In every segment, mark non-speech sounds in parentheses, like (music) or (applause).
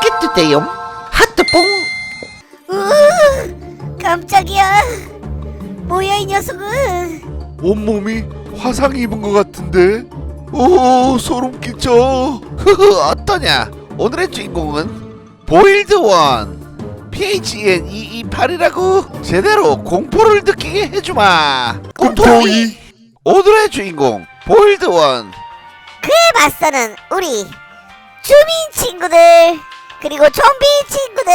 좋겠는데요? 하트뽕? 으, 깜짝이야. 뭐야 이 녀석은? 온몸이 화상 입은 것 같은데? 오 소름 끼쳐. 흐흐 어떠냐? 오늘의 주인공은 보일드원. PHN 228이라고 제대로 공포를 느끼게 해주마. 꿈토이? 오늘의 주인공 보일드원. 그에 맞서는 우리 주민 친구들 그리고 좀비 친구들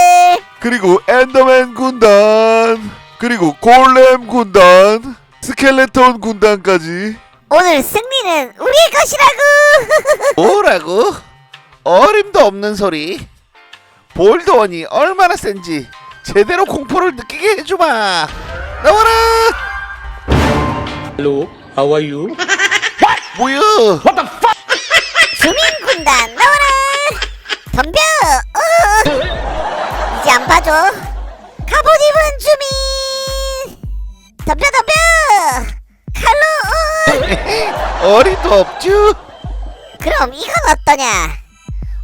그리고 엔더맨 군단 그리고 골렘 군단 스켈레톤 군단까지 오늘 승리는 우리의 것이라고. (laughs) 뭐라고? 어림도 없는 소리 보일드원이 얼마나 센지 제대로 공포를 느끼게 해주마 나와라 Hello, how are you? (laughs) 뭐야 주민 군단 나와라. 덤벼. 어. 이제 안 봐줘. 갑옷 입은 주민. 덤벼 덤벼. 칼로. 어. 어림도 없쥬 그럼 이건 어떠냐?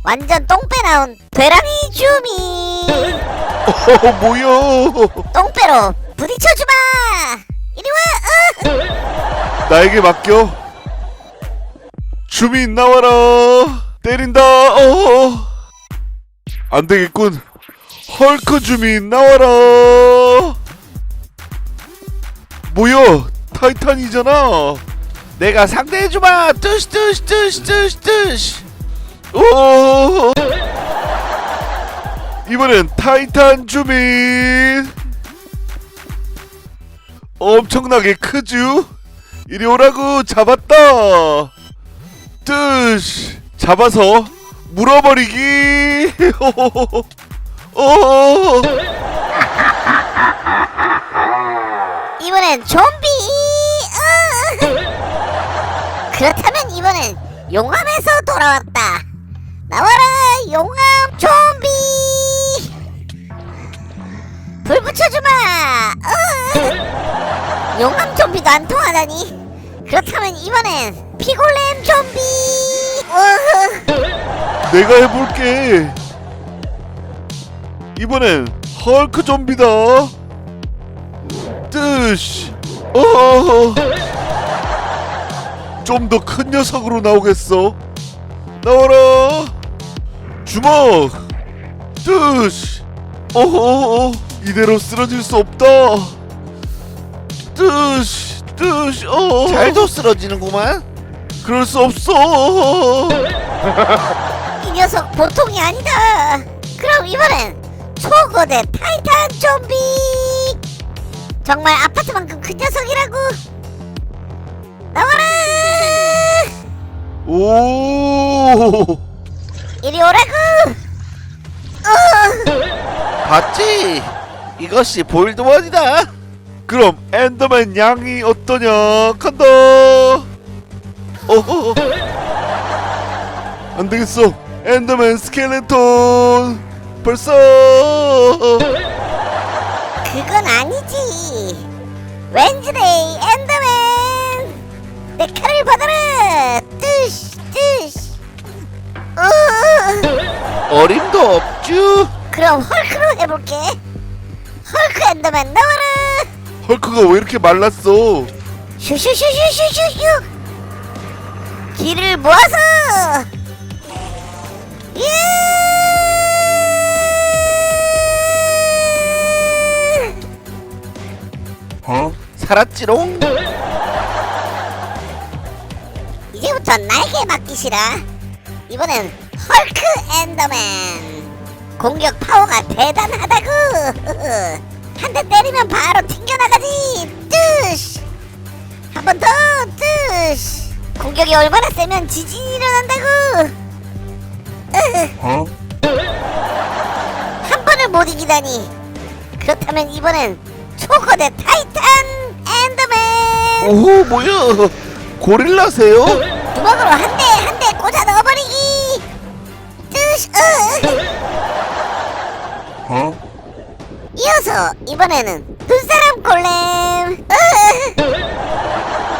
완전 똥배 나온 되랑이 주민. 어 뭐야 똥배로 부딪혀주마. 이리 와. 어. 나에게 맡겨 주민 나와라 때린다 어 안 되겠군. 헐크 주민 나와라. 뭐야? 타이탄이잖아. 내가 상대해 주마. 뜨시 뜨시 뜨시 뜨시 뜨시. 오! 이번엔 타이탄 주민. 엄청나게 크쥬? 이리 오라고. 잡았다. 뜨시. 잡아서 물어버리기 오 (laughs) 이번엔 좀비. 어. 그렇다면 이번엔 용암에서 돌아왔다. 나와라 용암 좀비. 불 붙여주마. 어. 용암 좀비도 안 통하다니. 그렇다면 이번엔 피골렘 좀비. 어. 내가 해볼게. 이번엔 헐크 좀비다. 뜨시 어. 좀더 큰 녀석으로 나오겠어? 나와라. 주먹. 뜨시 어허 이대로 쓰러질 수 없다. 뜨시 뜨시 어. 잘도 쓰러지는구만 그럴 수 없어 이 녀석 보통이 아니다. 그럼 이번엔 초거대 타이탄 좀비. 정말 아파트만큼 큰 녀석이라고. 나와라. 오 이리 오라고. 어. 봤지? 이것이 보일드원이다 그럼 엔더맨 양이 어떠냐 간다 어허 안 되겠어 엔더맨 스켈레톤 벌써 그건 아니지. 웬즈데이 엔더맨. 내 칼을 받아라. 뜨시 뜨시. 어. 어림도 없쥬 그럼 헐크로 해볼게. 헐크 엔더맨 나와라. 헐크가 왜 이렇게 말랐어 슈슈슈슈슈슈슈 길을 모아서! 예! 어? 살았지롱? 이제부터 나에게 맡기시라. 이번엔 헐크 엔더맨. 공격 파워가 대단하다구 (laughs) 한대 때리면 바로 튕겨나가지. 뜨시! 한번 더 공격이 얼마나 세면 지진이 일어난다구 으. 어? 한 번을 못 이기다니 그렇다면 이번엔 초거대 타이탄 엔더맨 오호 뭐야 고릴라세요? 주먹으로 한 대 한 대 꽂아 넣어버리기 뜨시 으. 어? 이어서 이번에는 눈사람 골렘 으.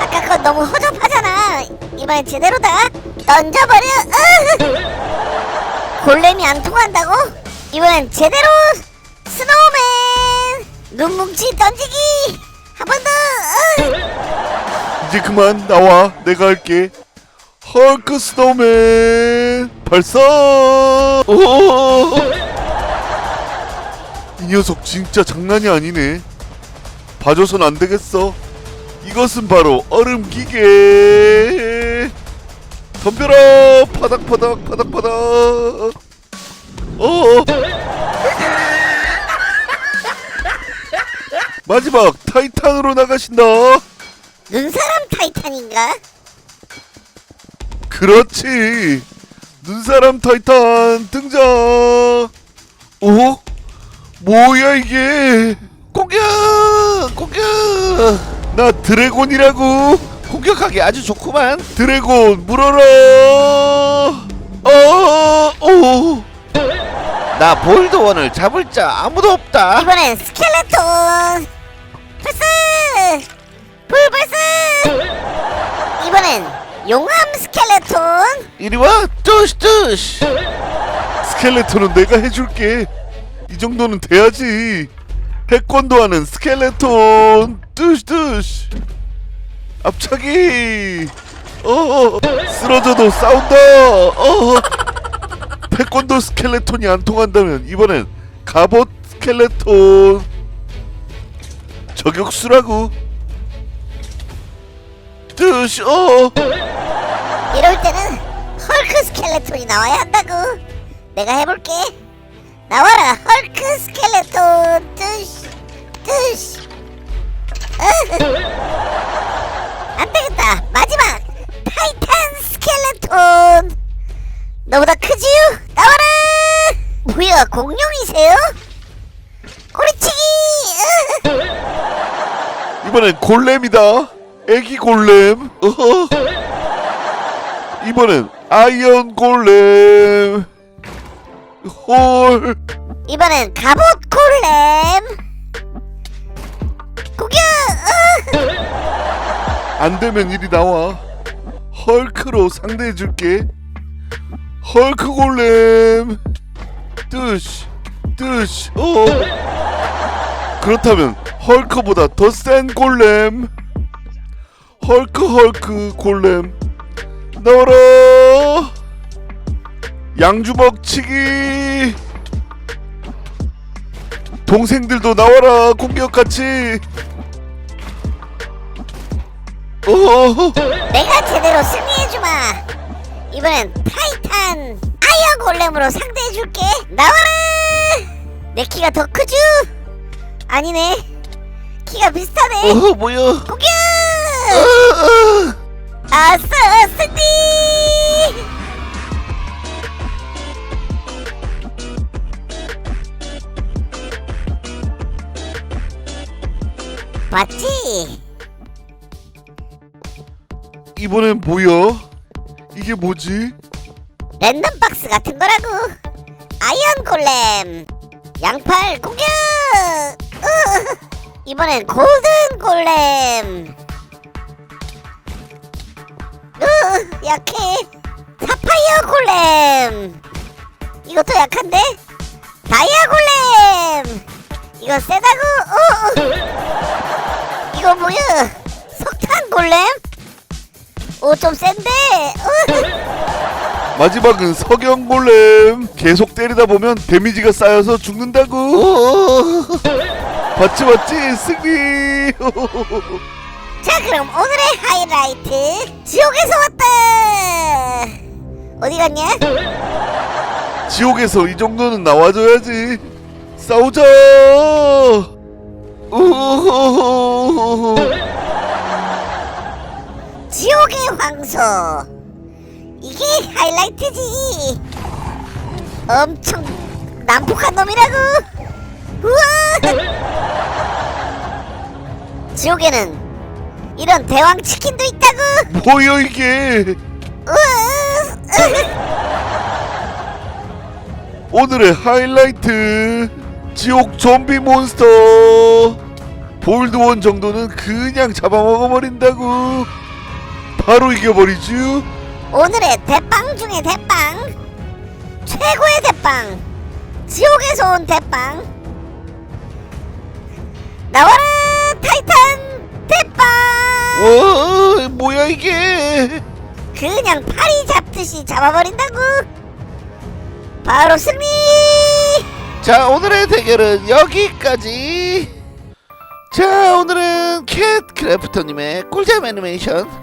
아까 건 너무 허접하잖아 이번엔 제대로다. 던져버려. 으. 골렘이 안 통한다고? 이번엔 제대로. 스노우맨. 눈뭉치 던지기. 한 번 더. 어. 이제 그만 나와. 내가 할게. 헐크 스노우맨. 발사! 오! 이 녀석 진짜 장난이 아니네. 봐줘선 안 되겠어. 이것은 바로 얼음 기계 덤벼라. 파닥 파닥 파닥 파닥. 어 (laughs) 마지막 타이탄으로 나가신다. 눈사람 타이탄인가? 그렇지. 눈사람 타이탄 등장. 오 뭐야 이게? 공격! 공격! 나 드래곤이라고 공격하기 아주 좋구만. 드래곤 물어라. 어오 나 볼드원을 잡을 자 아무도 없다. 이번엔 스켈레톤. 발사! 불 발사! 이번엔 용암 스켈레톤. 이리와 뚜시 뚜시. 스켈레톤은 내가 해줄게. 이 정도는 돼야지. 태권도 하는 스켈레톤 뚜시 뚜시 앞차기. 어 쓰러져도 싸운다. 어. 태권도 스켈레톤이 안 통한다면 이번엔 갑옷 스켈레톤. 저격수라고. 뚜시 어. 이럴 때는 헐크 스켈레톤이 나와야 한다고. 내가 해볼게. 나와라 헐크 스켈레톤. 뜨시 뜨시 안되겠다 마지막 타이탄 스켈레톤 너보다 크지요? 나와라 뭐야 공룡이세요? 꼬리치기 으. (laughs) 이번엔 골렘이다. 애기 골렘. 어허. (laughs) 이번엔 아이언 골렘. 홀. 이번엔 갑옷 골렘 공격 으. (laughs) 안 되면 이리 나와. 헐크로 상대해 줄게. 헐크 골렘. 뜨시. 뜨시. 어. 그렇다면 헐크보다 더 센 골렘. 헐크 헐크 골렘. 나와라. 양주먹 치기. 동생들도 나와라 공격 같이. 어. 내가 제대로 승리해주마. 이번엔 타이탄 아이언 골렘으로 상대해줄게. 나와라! 내 키가 더 크죠? 아니네. 키가 비슷하네. 어 뭐야? 공격! 어, 아싸 승리 맞지? 이번엔 뭐야? 이게 뭐지? 랜덤 박스 같은 거라고. 아이언 골렘. 양팔 공격! 으, 이번엔 골든 골렘. 으, 약해. 사파이어 골렘. 이것도 약한데? 다이아 골렘. 이거 세다고? 어, 이거 뭐야? 석탄 골렘 오 좀 센데 으. 마지막은 석영 골렘 계속 때리다 보면 데미지가 쌓여서 죽는다고 어. 맞지 맞지 승리 자 그럼 오늘의 하이라이트 지옥에서 왔다 어디 갔냐? 지옥에서 이 정도는 나와줘야지 싸우자. 지옥의 황소. 이게 하이라이트지. 엄청 난폭한 놈이라고. 우와! 지옥에는 이런 대왕 치킨도 있다고. 뭐야 이게? 오늘의 하이라이트. 지옥 좀비 몬스터. 볼드원 정도는 그냥 잡아먹어버린다고 바로 이겨버리쥬 오늘의 대빵 중에 대빵. 최고의 대빵. 지옥에서 온 대빵. 나와라 타이탄 대빵! 와 뭐야 이게? 그냥 파리 잡듯이 잡아버린다고. 바로 승리! 자 오늘의 대결은 여기까지. 자 오늘은 캣 크래프터님의 꿀잼 애니메이션